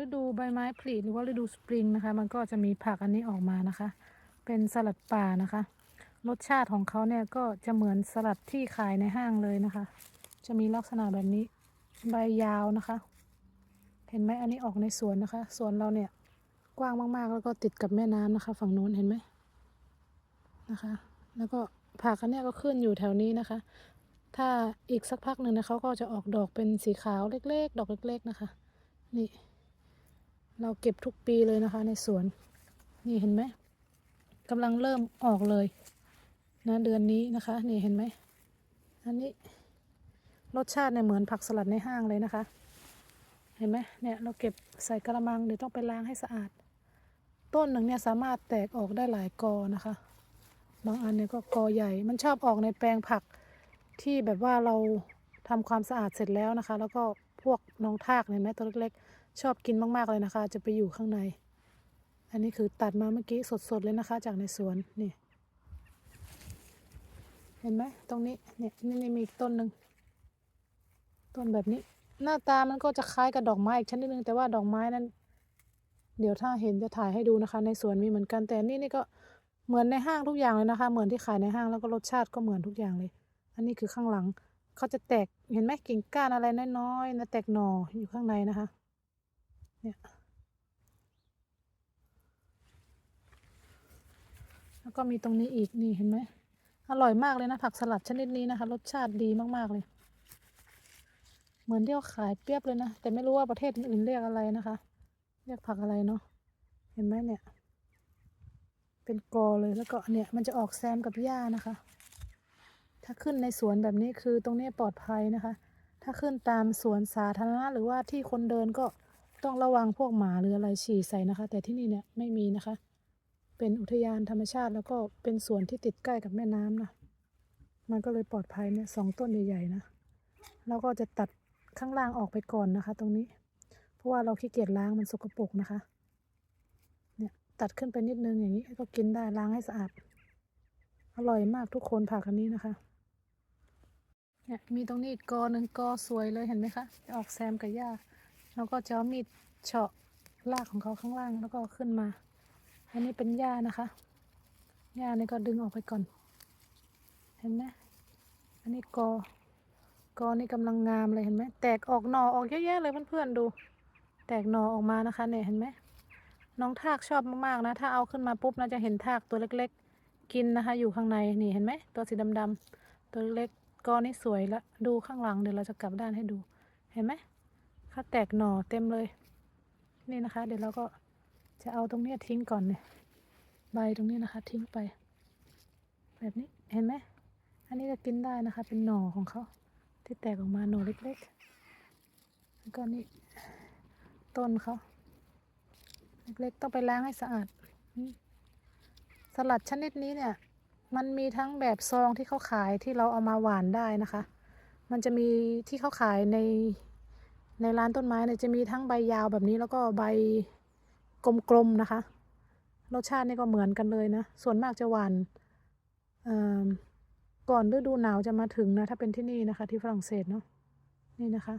ฤดูใบไม้ผลิหรือว่าฤดูสปริงนะคะ มันก็จะมีผักอันนี้ออกมานะคะ เป็นสลัดป่านะคะ รสชาติของเขาเนี่ยก็จะเหมือนสลัดที่ขายในห้างเลยนะคะ จะมีลักษณะแบบนี้ใบยาวนะคะ เห็นไหมอันนี้ออกในสวนนะคะ สวนเราเนี่ยกว้างมากๆ แล้วก็ติดกับแม่น้ำนะคะ ฝั่งโน้นเห็นไหมนะคะ แล้วก็ผักอันนี้ก็ขึ้นอยู่แถวนี้นะคะ ถ้าอีกสักพักหนึ่งนะเขาก็จะออกดอกเป็นสีขาวเล็กๆ ดอกเล็ก ๆนะคะ นี่ เราเก็บทุกปีเลยนะคะ ในสวน นี่เห็นไหมกำลังเริ่มออกเลยนะเดือนนี้นะคะ นี่เห็นไหมอันนี้รสชาติเนี่ยเหมือนผักสลัดในห้างเลยนะคะ เห็นไหมเนี่ยเราเก็บใส่กระมังเดี๋ยวต้องไปล้างให้สะอาด ต้นหนึ่งเนี่ยสามารถแตกออกได้หลายกอนะคะ บางอันเนี่ยก็กอใหญ่ มันชอบออกในแปลงผักที่แบบว่าเราทำความสะอาดเสร็จแล้วนะคะ แล้วก็พวกน้องทากเนี่ยแม้ตัวเล็กๆ ชอบกินมาก ๆ เลยนะคะ จะไปอยู่ข้างใน อันนี้คือตัดมาเมื่อกี้สด ๆ เลยนะคะ จากในสวนนี่ เห็นไหมตรงนี้เนี่ยนี่นี่มีอีกต้นหนึ่งต้นแบบนี้ หน้าตามันก็จะคล้ายกับดอกไม้อีกชนิดนึงแต่ว่าดอกไม้นั้น เดี๋ยวถ้าเห็นจะถ่ายให้ดูนะคะ ในสวนมีเหมือนกันแต่นี่นี่ก็เหมือนในห้างทุกอย่างเลยนะคะ เหมือนที่ขายในห้างแล้วก็รสชาติก็เหมือนทุกอย่างเลย อันนี้คือข้างหลังเขาจะแตกเห็นไหมกิ่งก้านอะไรน้อยๆนะแตกหน่ออยู่ข้างในนะคะ เนี่ย แล้วก็มีตรงนี้อีกนี่เห็นไหม อร่อยมากเลยนะ ผักสลัดชนิดนี้นะคะ รสชาติดีมาก ๆ เลย เหมือนที่เขาขายเปรียบเลยนะ แต่ไม่รู้ว่าประเทศอื่นเรียกอะไรนะคะ เรียกผักอะไรเนาะ เห็นไหมเนี่ย เป็นกอเลยแล้วก็เนี่ยมันจะออกแซมกับหญ้านะคะ ถ้าขึ้นในสวนแบบนี้คือตรงนี้ปลอดภัยนะคะถ้าขึ้นตามสวนสาธารณะหรือว่าที่คนเดินก็ ต้องระวังพวกหมาหรืออะไรฉี่ใส่นะคะ แต่ที่นี่เนี่ยไม่มีนะคะ เป็นอุทยานธรรมชาติแล้วก็เป็นสวนที่ติดใกล้กับแม่น้ำนะมันก็เลยปลอดภัยเนี่ยสองต้นใหญ่ๆนะเราก็จะตัดข้างล่างออกไปก่อนนะคะ ตรงนี้ เพราะว่าเราขี้เกียจล้างมันสกปรกนะคะ เนี่ยตัดขึ้นไปนิดนึงอย่างนี้ก็กินได้ล้างให้สะอาดอร่อยมากทุกคนผักอันนี้นะคะเนี่ยมีตรงนี้อีกกอหนึ่งกอสวยเลยเห็นไหมคะ ออกแซมกับหญ้า แล้วก็จะเอามีดเฉาะรากของเขาข้างล่างแล้วก็ขึ้นมา อันนี้เป็นหญ้านะคะหญ้านี่ก็ดึงออกไปก่อน เห็นไหมอันนี้กอกอนี่กำลังงามเลยเห็นไหมแตกออกหน่อออกเยอะแยะเลยเพื่อนๆดู แตกหน่อออกมานะคะ เนี่ยเห็นไหมน้องทากชอบมากๆนะ ถ้าเอาขึ้นมาปุ๊บนะจะเห็นทากตัวเล็กๆ กินนะคะ อยู่ข้างในนี่เห็นไหมตัวสีดำๆตัวเล็กกอนี่สวยละดูข้างหลังเดี๋ยวเราจะกลับด้านให้ดู เห็นไหม ขาแตกหน่อเต็มเลย นี่นะคะ เดี๋ยวเราก็จะเอาตรงนี้ทิ้งก่อนเนี่ยใบตรงนี้นะคะ ทิ้งไป แบบนี้เห็นไหมอันนี้จะกินได้นะคะ เป็นหน่อของเขาที่แตกออกมาหน่อเล็กๆแล้วก็นี่ต้นเขาเล็กๆต้องไปล้างให้สะอาดสลัดชนิดนี้เนี่ย มันมีทั้งแบบซองที่เขาขายที่เราเอามาหวานได้นะคะ มันจะมีที่เขาขายใน ในร้านต้นไม้เนี่ยจะมีทั้งใบยาวแบบนี้แล้วก็ใบกลมๆนะคะ รสชาตินี่ก็เหมือนกันเลยนะ ส่วนมากจะหวานอ่อก่อนฤดูหนาวจะมาถึงนะ ถ้าเป็นที่นี่นะคะ ที่ฝรั่งเศสเนาะนี่นะคะ